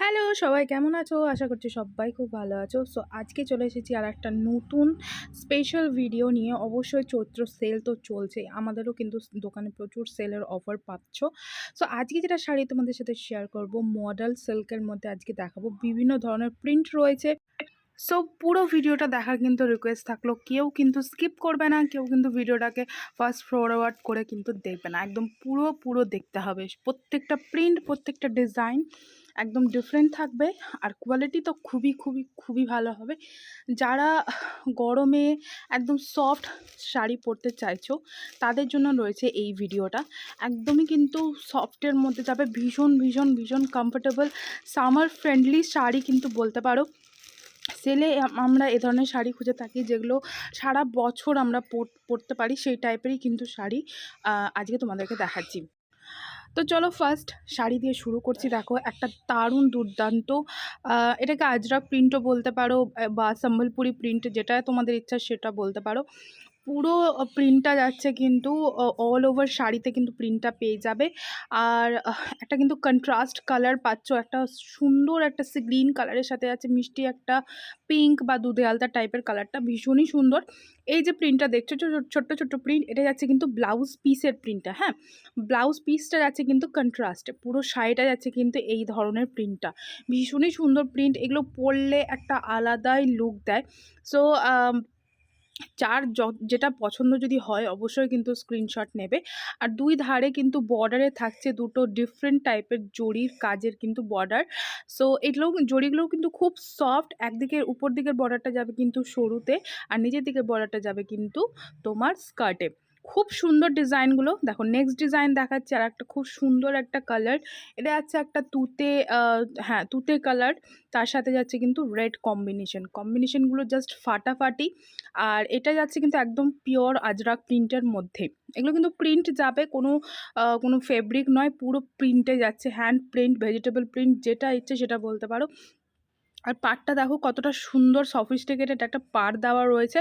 Hello, সবাই কেমন আছো? আশা করছি সবাই খুব ভালো আছো। সো আজকে চলে এসেছি আর একটা নতুন স্পেশাল ভিডিও নিয়ে। অবশ্যই চৈত্র সেল তো চলছে আমাদেরও কিন্তু দোকানে প্রচুর সেলের অফার পাচ্ছ। সো আজকে যেটা শাড়ি তোমাদের সাথে শেয়ার করব মডেল সিল্কের মধ্যে আজকে দেখাবো। বিভিন্ন ধরনের প্রিন্ট রয়েছে। সো পুরো ভিডিওটা দেখার কিন্তু রিকোয়েস্ট থাকল। কেউ কিন্তু স্কিপ করবে না, কেউ কিন্তু ভিডিওটাকে ফার্স্ট ফরওয়ার্ড করে কিন্তু দেখবে না। একদম পুরো পুরো দেখতে হবে। প্রত্যেকটা প্রিন্ট প্রত্যেকটা ডিজাইন একদম ডিফারেন্ট থাকবে। আর কোয়ালিটি তো খুবই খুবই খুবই ভালো হবে। যারা গরমে একদম সফট শাড়ি পরতে চাইছো, তাদের জন্য রয়েছে এই ভিডিওটা। একদমই কিন্তু সফটের মধ্যে যাবে ভীষণ ভীষণ ভীষণ কমফোর্টেবল সামার ফ্রেন্ডলি শাড়ি কিন্তু বলতে পারো। সেলে আমরা এ ধরনের শাড়ি খুঁজে থাকি, যেগুলো সারা বছর আমরা পরতে পারি, সেই টাইপেরই কিন্তু শাড়ি আজকে তোমাদেরকে দেখাচ্ছি। তো চলো ফার্স্ট শাড়ি দিয়ে শুরু করছি। দেখো, একটা দারুণ দুর্দান্ত এটাকে আজরা প্রিন্টও বলতে পারো, বা সম্বলপুরি প্রিন্ট যেটা তোমাদের ইচ্ছা সেটা বলতে পারো। পুরো প্রিন্টটা যাচ্ছে কিন্তু অল ওভার শাড়িতে কিন্তু প্রিন্টটা পেয়ে যাবে। আর একটা কিন্তু কন্ট্রাস্ট কালার পাচ্ছ, একটা সুন্দর একটা গ্রিন কালারের সাথে আছে, মিষ্টি একটা পিঙ্ক বা দুধে আলতা টাইপের কালারটা ভীষণই সুন্দর। এই যে প্রিন্টটা দেখছ ছোট্ট ছোট্ট প্রিন্ট এটা যাচ্ছে কিন্তু ব্লাউজ পিসের প্রিন্টটা হ্যাঁ? ব্লাউজ পিসটা যাচ্ছে কিন্তু কন্ট্রাস্টে পুরো শাড়িটা যাচ্ছে কিন্তু এই ধরনের প্রিন্টটা ভীষণই সুন্দর প্রিন্ট এগুলো পরলে একটা আলাদাই লুক দেয়। সো যার যেটা পছন্দ যদি হয় অবশ্যই কিন্তু স্ক্রিনশট নেবে। আর দুই ধারে কিন্তু বর্ডারে থাকছে দুটো ডিফারেন্ট টাইপের জরির কাজের কিন্তু বর্ডার সো এগুলো জরিগুলোও কিন্তু খুব সফট একদিকের উপর দিকের বর্ডারটা যাবে কিন্তু সরুতে আর নিজের দিকের বর্ডারটা যাবে কিন্তু তোমার স্কার্টে খুব সুন্দর ডিজাইনগুলো। দেখো নেক্সট ডিজাইন দেখাচ্ছে আর একটা খুব সুন্দর একটা কালার এটা যাচ্ছে একটা তুতে হ্যাঁ তুতে কালার তার সাথে যাচ্ছে কিন্তু রেড কম্বিনেশন কম্বিনেশনগুলো জাস্ট ফাটাফাটি। আর এটা যাচ্ছে কিন্তু একদম পিওর আজরাক প্রিন্টের মধ্যে। এগুলো কিন্তু প্রিন্ট যাবে, কোনো কোনো ফেব্রিক নয়, পুরো প্রিন্টে যাচ্ছে। হ্যান্ড প্রিন্ট ভেজিটেবল প্রিন্ট যেটা ইচ্ছে সেটা বলতে পারো। আর পাড়টা দেখো কতটা সুন্দর সফিস্টিকেটেড একটা পাড় দেওয়া রয়েছে।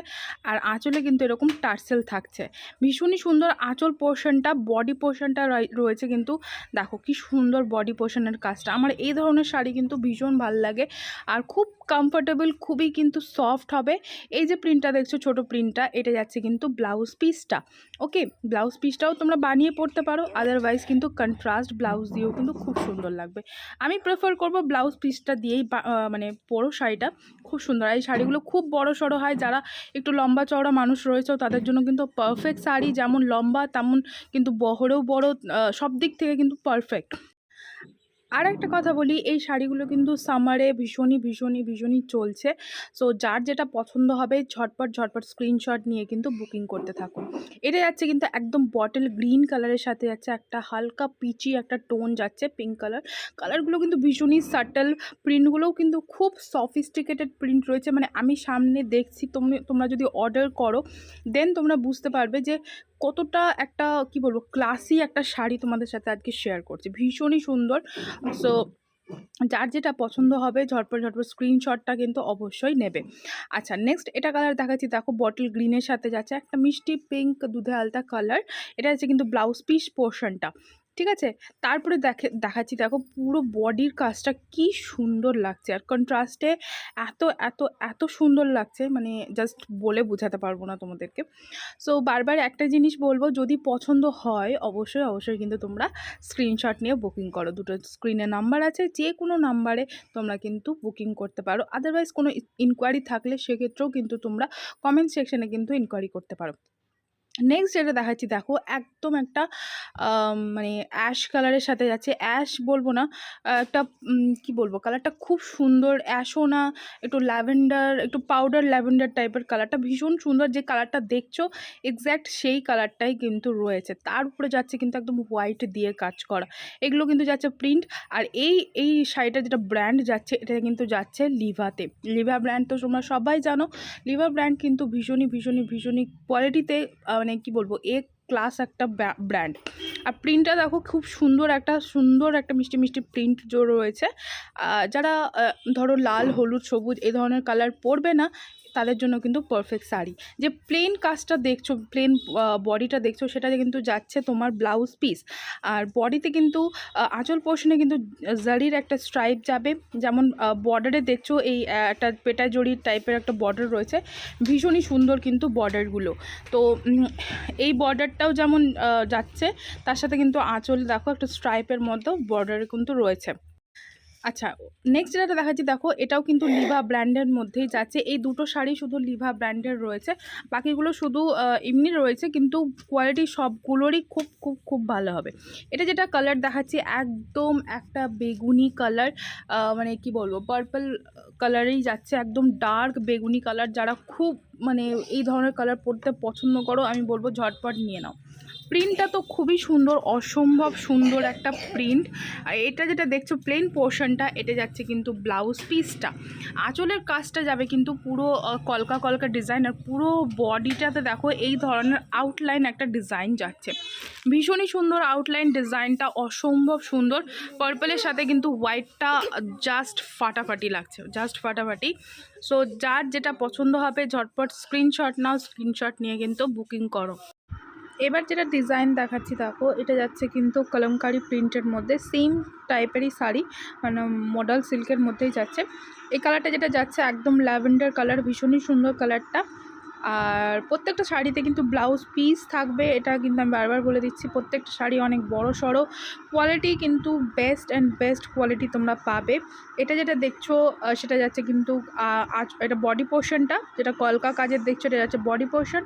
আর আঁচলে কিন্তু এরকম টার্সেল থাকছে। ভীষণই সুন্দর আঁচল পোর্শনটা বডি পোর্শনটা রয়েছে কিন্তু। দেখো কি সুন্দর বডি পোর্শনের কাজটা। আমার এই ধরনের শাড়ি কিন্তু ভীষণ ভালো লাগে। আর খুব কমফোর্টেবল খুবই কিন্তু সফট হবে। এই যে প্রিন্টটা দেখছ, ছোট প্রিন্টটা এটা যাচ্ছে কিন্তু ব্লাউজ পিসটা ওকে ব্লাউজ পিসটাও তোমরা বানিয়ে পড়তে পারো। আদারওয়াইজ কিন্তু কন্ট্রাস্ট ব্লাউজ দিয়েও কিন্তু খুব সুন্দর লাগবে। আমি প্রেফার করব ব্লাউজ পিসটা দিয়েই মানে পরো শাড়িটা খুব সুন্দর। এই শাড়িগুলো খুব বড় সড়ো হয়, যারা একটু লম্বা চওড়া মানুষ রয়েছে, তাদের জন্য কিন্তু পারফেক্ট শাড়ি। যেমন লম্বা, তেমন কিন্তু বহরেও বড় সব দিক থেকে কিন্তু পারফেক্ট আর একটা কথা বলি, এই শাড়িগুলো কিন্তু সামারে ভীষণই ভীষণই ভীষণই চলছে। সো যার যেটা পছন্দ হবে, ঝটপট ঝটপট স্ক্রিনশট নিয়ে কিন্তু বুকিং করতে থাকুন। এটা যাচ্ছে কিন্তু একদম বটল গ্রিন কালারের সাথে যাচ্ছে, একটা হালকা পিচি একটা টোন যাচ্ছে পিঙ্ক কালার কালারগুলো কিন্তু ভীষণই সাটল প্রিন্টগুলোও কিন্তু খুব সফিস্টিকেটেড প্রিন্ট রয়েছে। মানে আমি সামনে দেখছি, তুমি, তোমরা যদি অর্ডার করো দেন তোমরা বুঝতে পারবে যে কতটা একটা, কি বলব ক্লাসি একটা শাড়ি তোমাদের সাথে আজকে শেয়ার করছি। ভীষণই সুন্দর। সো যার যেটা পছন্দ হবে, ঝটপট ঝটপট স্ক্রিনশটটা কিন্তু অবশ্যই নেবে। আচ্ছা নেক্সট এটা কালার দেখাচ্ছি। দেখো বটল গ্রিনের সাথে যাচ্ছে। একটা মিষ্টি পিঙ্ক দুধে আলতা কালার এটা হচ্ছে কিন্তু ব্লাউজ পিস পোর্শনটা ঠিক আছে? তারপরে দেখে, দেখাচ্ছি, দেখো পুরো বডির কাজটা কি সুন্দর লাগছে। আর কন্ট্রাস্টে এত এত এত সুন্দর লাগছে মানে জাস্ট বলে বোঝাতে পারব না তোমাদেরকে। সো বারবার একটা জিনিস বলব, যদি পছন্দ হয়, অবশ্যই অবশ্যই কিন্তু তোমরা স্ক্রিনশট নিয়ে বুকিং করো। দুটো স্ক্রিনে নাম্বার আছে যে কোনো নাম্বারে তোমরা কিন্তু বুকিং করতে পারো। আদারওয়াইজ কোনো ইনকোয়ারি থাকলে সেক্ষেত্রেও কিন্তু তোমরা কমেন্ট সেকশানে কিন্তু ইনকোয়ারি করতে পারো। নেক্সট যেটা দেখাচ্ছি, দেখো একদম একটা মানে অ্যাশ কালারের সাথে যাচ্ছে। অ্যাশ বলব না, একটা কি বলব? কালারটা খুব সুন্দর। অ্যাশও না, একটু ল্যাভেন্ডার একটু পাউডার ল্যাভেন্ডার টাইপের কালারটা ভীষণ সুন্দর যে কালারটা দেখছ এক্স্যাক্ট সেই কালারটাই কিন্তু রয়েছে। তার উপরে যাচ্ছে কিন্তু একদম হোয়াইট দিয়ে কাজ করা। এগুলো কিন্তু যাচ্ছে প্রিন্ট আর এই এই শাড়িটা যেটা ব্র্যান্ড যাচ্ছে, এটা কিন্তু যাচ্ছে লিভাতে লিভা ব্র্যান্ড তো তোমরা সবাই জানো। লিভা ব্র্যান্ড কিন্তু ভীষণই ভীষণই ভীষণই কোয়ালিটিতে মানে কি বলব এ ক্লাস একটা ব্র্যান্ড আর প্রিন্টটা দেখো খুব সুন্দর একটা সুন্দর একটা মিষ্টি মিষ্টি প্রিন্ট জোর রয়েছে। যারা ধরো লাল, হলুদ, সবুজ এ ধরনের কালার পরবে না তাদের জন্য কিন্তু পারফেক্ট শাড়ি। যে প্লেন কাজটা দেখছ প্লেন বডিটা দেখছ, সেটাতে কিন্তু যাচ্ছে তোমার ব্লাউজ পিস আর বডিতে কিন্তু আঁচল পোর্শনে কিন্তু জারির একটা স্ট্রাইপ যাবে। যেমন বর্ডারে দেখছ এই একটা পেটা জড়ির টাইপের একটা বর্ডার রয়েছে। ভীষণই সুন্দর কিন্তু বর্ডারগুলো তো এই বর্ডারটাও যেমন যাচ্ছে, তার সাথে কিন্তু আঁচল দেখো, একটা স্ট্রাইপের মতো বর্ডার কিন্তু রয়েছে। আচ্ছা নেক্সট যেটা দেখাচ্ছি, দেখো, এটাও কিন্তু লিভা ব্র্যান্ডের মধ্যেই যাচ্ছে। এই দুটো শাড়ি শুধু লিভা ব্র্যান্ডের রয়েছে। বাকিগুলো শুধু এমনি রয়েছে, কিন্তু কোয়ালিটি সবগুলোরই খুব খুব খুব ভালো হবে। এটা যেটা কালার দেখাচ্ছি, একদম একটা বেগুনি কালার মানে কি বলব পার্পল কালারেই যাচ্ছে, একদম ডার্ক বেগুনি কালার যারা খুব মানে এই ধরনের কালার পরতে পছন্দ করো, আমি বলব ঝটপট নিয়ে নাও। প্রিন্টটা তো খুবই সুন্দর, অসম্ভব সুন্দর একটা প্রিন্ট আর এটা যেটা দেখছ প্লেন পোর্শনটা এটা যাচ্ছে কিন্তু ব্লাউজ পিসটা আঁচলের কাজটা যাবে কিন্তু পুরো কলকা কলকা ডিজাইন আর পুরো বডিটাতে দেখো এই ধরনের আউটলাইন একটা ডিজাইন যাচ্ছে। ভীষণই সুন্দর আউটলাইন ডিজাইনটা অসম্ভব সুন্দর। পার্পলের সাথে কিন্তু হোয়াইটটা জাস্ট ফাটাফাটি লাগছে জাস্ট ফাটাফাটি। সো যার যেটা পছন্দ হবে, ঝটপট স্ক্রিনশট নাও স্ক্রিনশট নিয়ে কিন্তু বুকিং করো। এবার যেটা ডিজাইন দেখাচ্ছি দেখো, এটা যাচ্ছে কিন্তু কলমকারি প্রিন্টের মধ্যে সেম টাইপেরই শাড়ি মানে মডেল সিল্কের মধ্যেই যাচ্ছে। এই কালারটা যেটা যাচ্ছে, একদম ল্যাভেন্ডার কালার ভীষণই সুন্দর কালারটা আর প্রত্যেকটা শাড়িতে কিন্তু ব্লাউজ পিস থাকবে, এটা কিন্তু আমি বারবার বলে দিচ্ছি। প্রত্যেকটা শাড়ি অনেক বড়, সড়ো। কোয়ালিটি কিন্তু বেস্ট অ্যান্ড বেস্ট কোয়ালিটি তোমরা পাবে। এটা যেটা দেখছ সেটা যাচ্ছে কিন্তু এটা বডি পোর্শনটা যেটা কলকা কাজের দেখছ, এটা যাচ্ছে বডি পোর্শন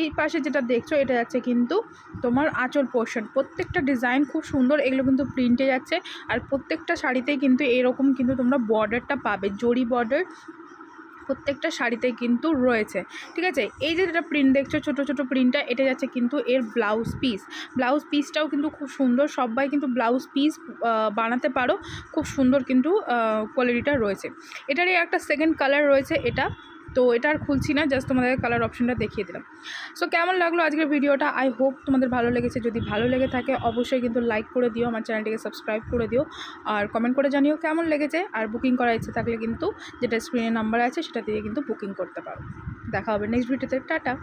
এই পাশে যেটা দেখছ, এটা যাচ্ছে কিন্তু তোমার আঁচল পোর্শন প্রত্যেকটা ডিজাইন খুব সুন্দর, এগুলো কিন্তু প্রিন্টে যাচ্ছে। আর প্রত্যেকটা শাড়িতেই কিন্তু এরকম কিন্তু তোমরা বর্ডারটা পাবে, জরি বর্ডার প্রত্যেকটা শাড়িতে কিন্তু রয়েছে। ঠিক আছে? এই যে যেটা প্রিন্ট দেখছ, ছোটো ছোটো প্রিন্টটা এটা যাচ্ছে কিন্তু এর ব্লাউজ পিস ব্লাউজ পিসটাও কিন্তু খুব সুন্দর, সবাই কিন্তু ব্লাউজ পিস বানাতে পারো। খুব সুন্দর কিন্তু কোয়ালিটিটা রয়েছে। এটারই একটা সেকেন্ড কালার রয়েছে, এটা তো এটা আর খুলছি না জাস্ট তোমাদের কালার অপশনটা দেখিয়ে দিলাম। সো কেমন লাগল আজকের ভিডিওটা? আই হোপ তোমাদের ভালো লেগেছে। যদি ভালো লেগে থাকে, অবশ্যই কিন্তু লাইক করে দিও, আমার চ্যানেলটিকে সাবস্ক্রাইব করে দিও। আর কমেন্ট করে জানিও কেমন লেগেছে। আর বুকিং করার ইচ্ছে থাকলে কিন্তু যেটা স্ক্রিনে নাম্বার আছে, সেটা দিয়ে কিন্তু বুকিং করতে পারো। দেখা হবে নেক্সট ভিডিওতে টাটা!